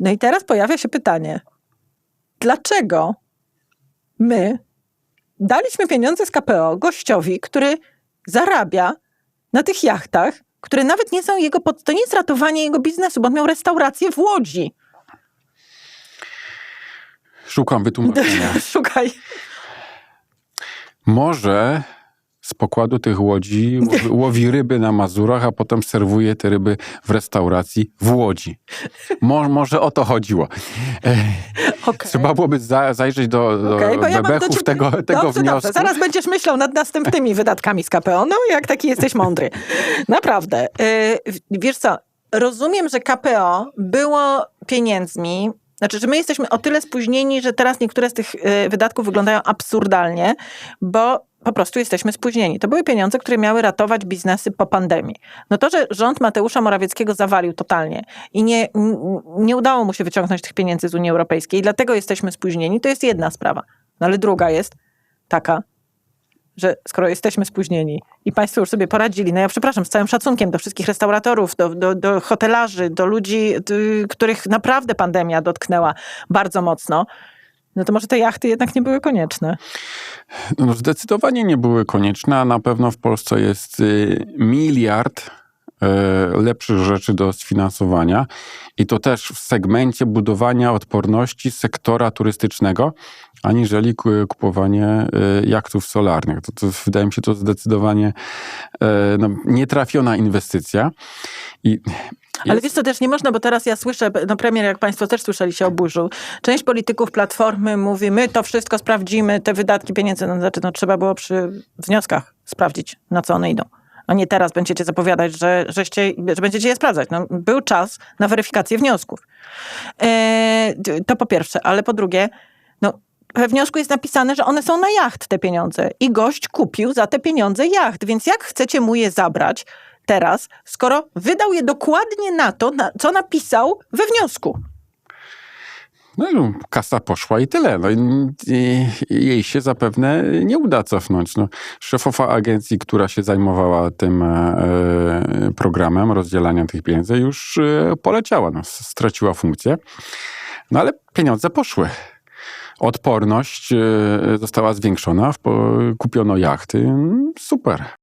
No i teraz pojawia się pytanie, dlaczego my daliśmy pieniądze z KPO gościowi, który zarabia na tych jachtach, które nawet nie są jego, pod... to nie jest ratowanie jego biznesu, bo on miał restaurację w Łodzi. Szukam wytłumaczenia. Szukaj. Może z pokładu tych łodzi łowi, ryby na Mazurach, a potem serwuje te ryby w restauracji w Łodzi. Mo, może o to chodziło. E, Okay. Trzeba byłoby za, zajrzeć do, do Okej, bo ja do bebechów ciebie- tego, tego dobrze, wniosku. Dobrze. Zaraz będziesz myślał nad następnymi wydatkami z KPO. No, jak taki jesteś mądry. Naprawdę. Yy, wiesz co, rozumiem, że KPO było pieniędzmi, znaczy, że my jesteśmy o tyle spóźnieni, że teraz niektóre z tych yy, wydatków wyglądają absurdalnie, bo po prostu jesteśmy spóźnieni. To były pieniądze, które miały ratować biznesy po pandemii. No to, że rząd Mateusza Morawieckiego zawalił totalnie i nie, nie udało mu się wyciągnąć tych pieniędzy z Unii Europejskiej, dlatego jesteśmy spóźnieni, to jest jedna sprawa. No ale druga jest taka, że skoro jesteśmy spóźnieni i państwo już sobie poradzili, no ja przepraszam, z całym szacunkiem do wszystkich restauratorów, do, do, do hotelarzy, do ludzi, y, których naprawdę pandemia dotknęła bardzo mocno, no to może te jachty jednak nie były konieczne. No, zdecydowanie nie były konieczne, a na pewno w Polsce jest y, miliard y, lepszych rzeczy do sfinansowania i to też w segmencie budowania odporności sektora turystycznego, aniżeli ku- kupowanie y, jachtów solarnych. To, to wydaje mi się to zdecydowanie no, nietrafiona inwestycja. I Ale jest- wiesz co, też nie można, bo teraz ja słyszę, no premier, jak państwo też słyszeli, się oburzył. Część polityków Platformy mówi, my to wszystko sprawdzimy, te wydatki pieniędzy, no znaczy, no trzeba było przy wnioskach sprawdzić, na co one idą. A nie teraz będziecie zapowiadać, że, żeście, że będziecie je sprawdzać. No, był czas na weryfikację wniosków. E, to po pierwsze, ale po drugie, no, we wniosku jest napisane, że one są na jacht, te pieniądze. I gość kupił za te pieniądze jacht. Więc jak chcecie mu je zabrać teraz, skoro wydał je dokładnie na to, na, co napisał we wniosku? No kasa poszła i tyle. No, i, jej się zapewne nie uda cofnąć. No, szefowa agencji, która się zajmowała tym e, programem rozdzielania tych pieniędzy, już e, poleciała, no, straciła funkcję. No ale pieniądze poszły. Odporność e, została zwiększona, w, kupiono jachty. Super.